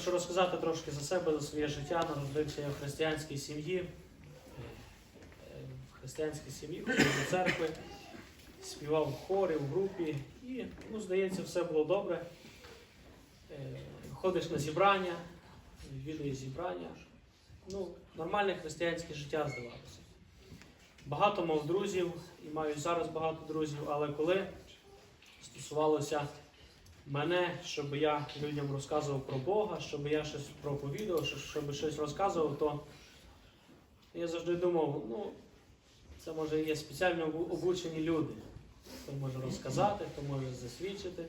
Хочу розказати трошки за себе, за своє життя. Народився я в християнській сім'ї. В християнській сім'ї до церкви, співав в хорі, в групі. І, ну, здається, все було добре. Е, Ходиш на зібрання, відвідуєш зібрання. Ну, нормальне християнське життя здавалося. Багато мав друзів і маю зараз багато друзів, але коли стосувалося мене, щоб я людям розказував про Бога, щоб я щось проповідував, щоб- щось розказував, то я завжди думав, ну, це може є спеціально обучені люди. Хто може розказати, хто може засвідчити,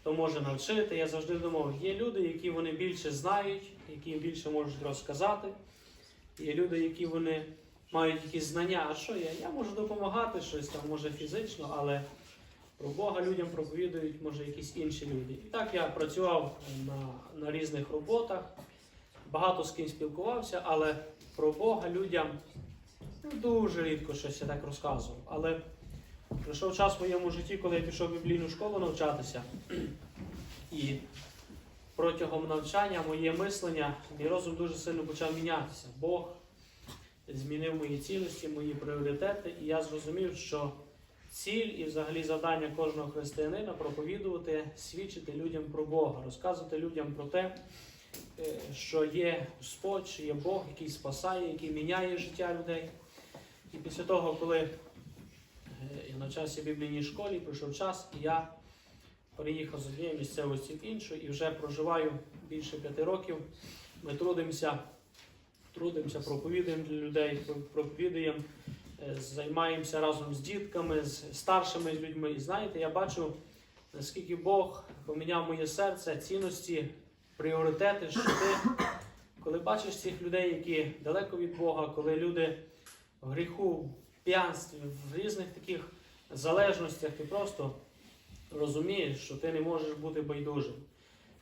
хто може навчити. Я завжди думав, є люди, які вони більше знають, які більше можуть розказати. Є люди, які вони мають якісь знання. А що я? Я можу допомагати щось там, може фізично, але про Бога людям проповідують, може, якісь інші люди. І так я працював на, на різних роботах, багато з ким спілкувався, але про Бога людям ну, дуже рідко щось я так розказував. Але прийшов час в моєму житті, коли я пішов в біблійну школу навчатися. І протягом навчання моє мислення, мій розум дуже сильно почав мінятися. Бог змінив мої цінності, мої пріоритети, і я зрозумів, що ціль і взагалі завдання кожного християнина проповідувати, свідчити людям про Бога, розказувати людям про те, е, що є Господь, що є Бог, який спасає, який міняє життя людей. І після того, коли е, я навчався в біблійній школі, пройшов час, і я переїхав з однієї місцевості в іншу і вже проживаю більше п'яти років. Ми трудимося, трудимося, проповідуємо для людей, проповідуємо займаємося разом з дітками, з старшими людьми. І знаєте, я бачу, наскільки Бог поміняв моє серце, цінності, пріоритети, що ти, коли бачиш цих людей, які далеко від Бога, коли люди в гріху, в п'янстві, в різних таких залежностях, ти просто розумієш, що ти не можеш бути байдужим.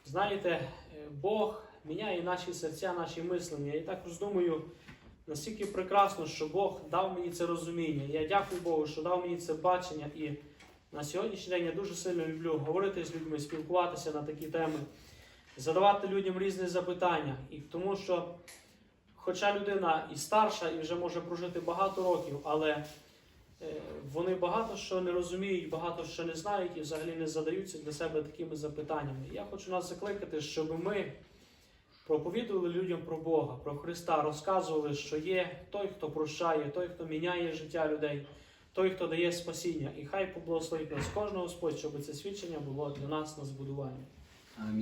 Знаєте, Бог міняє наші серця, наші мислення. І також думаю, настільки прекрасно, що Бог дав мені це розуміння. Я дякую Богу, що дав мені це бачення. І на сьогоднішній день я дуже сильно люблю говорити з людьми, спілкуватися на такі теми, задавати людям різні запитання. І тому що, хоча людина і старша, і вже може прожити багато років, але е, вони багато що не розуміють, багато що не знають і взагалі не задаються для себе такими запитаннями. Я хочу нас закликати, щоб ми проповідували людям про Бога, про Христа, розказували, що є той, хто прощає, той, хто міняє життя людей, той, хто дає спасіння. І хай поблагословить нас кожного Господь, щоб це свідчення було для нас на збудування. Амінь.